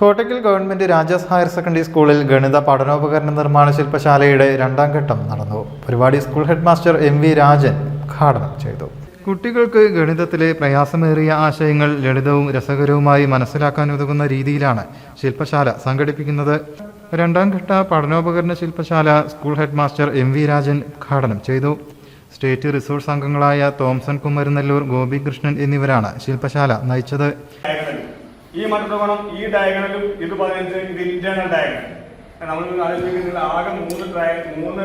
Kottakkal government Rajas higher secondary സ്കൂളിൽ ഗണിത പഠനോപകരണ നിർമ്മാണ ശില്പശാലയുടെ രണ്ടാം ഘട്ടം നടന്നു. പരിപാടി school head master M V Rajan ഉദ്ഘാടനം ചെയ്തു. കുട്ടികൾക്ക് ഗണിതത്തിലെ പ്രയാസമേറിയ ആശയങ്ങൾ ലളിതവും രസകരവുമായി മനസ്സിലാക്കാൻ ഉതകുന്ന രീതിയിലാണ് ശില്പശാല സംഘടിപ്പിക്കുന്നത്. രണ്ടാം ഘട്ട പഠനോപകരണ ശില്പശാല school head master M V Rajan ഉദ്ഘാടനം ചെയ്തു. സ്റ്റേറ്റ് റിസോഴ്സ് അംഗങ്ങളായ തോംസൺ കുമരനെല്ലൂർ ഗോപികൃഷ്ണൻ എന്നിവരാണ് ശില്പശാല നയിച്ചത്. ഈ മട്ടത്വകോണം ഈ ഡയഗണലും ഇത് പതിനഞ്ച് ഇത് ഇന്റേണൽ ഡയഗണൽ നമ്മൾ ആലോചിക്കുന്നത് ആകെ മൂന്ന് ട്രയ മൂന്ന്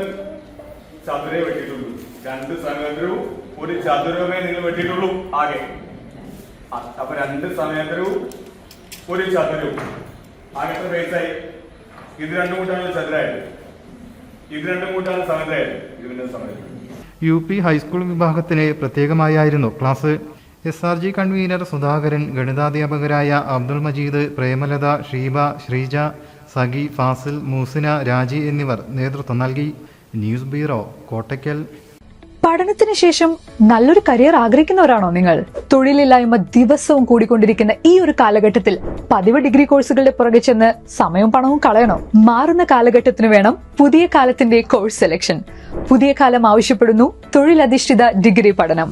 ചതുരേ വെട്ടിയിട്ടുള്ളൂ. രണ്ട് സമേതരവും ഒരു ചതുരമേ നിങ്ങൾ വെട്ടിയിട്ടുള്ളൂ ആകെ. അപ്പൊ രണ്ട് സമേതരവും ഒരു ചതുരവും. ആകെത്ര ബേസായി ഇത് രണ്ടും കൂട്ടാണ് ചതുരായത്. ഇത് രണ്ടും കൂട്ടാണ് സമേതരായത് ഇത് പിന്നെ സമേതരം യു പി ഹൈസ്കൂൾ വിഭാഗത്തിന് പ്രത്യേകമായായിരുന്നു class S R G convener Sudhakaran ഗണിതാധ്യാപകരായ Abdul Majeed Premalatha Sheeba Sreeja Sakhi Fasil Moosina Raji എന്നിവർ നേതൃത്വം നൽകി. News bureau Kottakkal. പഠനത്തിന് ശേഷം നല്ലൊരു കരിയർ ആഗ്രഹിക്കുന്നവരാണോ നിങ്ങൾ? തൊഴിലില്ലായ്മ ദിവസവും കൂടിക്കൊണ്ടിരിക്കുന്ന ഈ ഒരു കാലഘട്ടത്തിൽ പതിവ് ഡിഗ്രി കോഴ്സുകളുടെ പുറകെ ചെന്ന് സമയവും പണവും കളയണോ? മാറുന്ന കാലഘട്ടത്തിന് വേണം പുതിയ കാലത്തിന്റെ കോഴ്സ് സെലക്ഷൻ. പുതിയ കാലം ആവശ്യപ്പെടുന്നു തൊഴിലധിഷ്ഠിത ഡിഗ്രി പഠനം.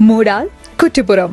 Moodal Kuttippuram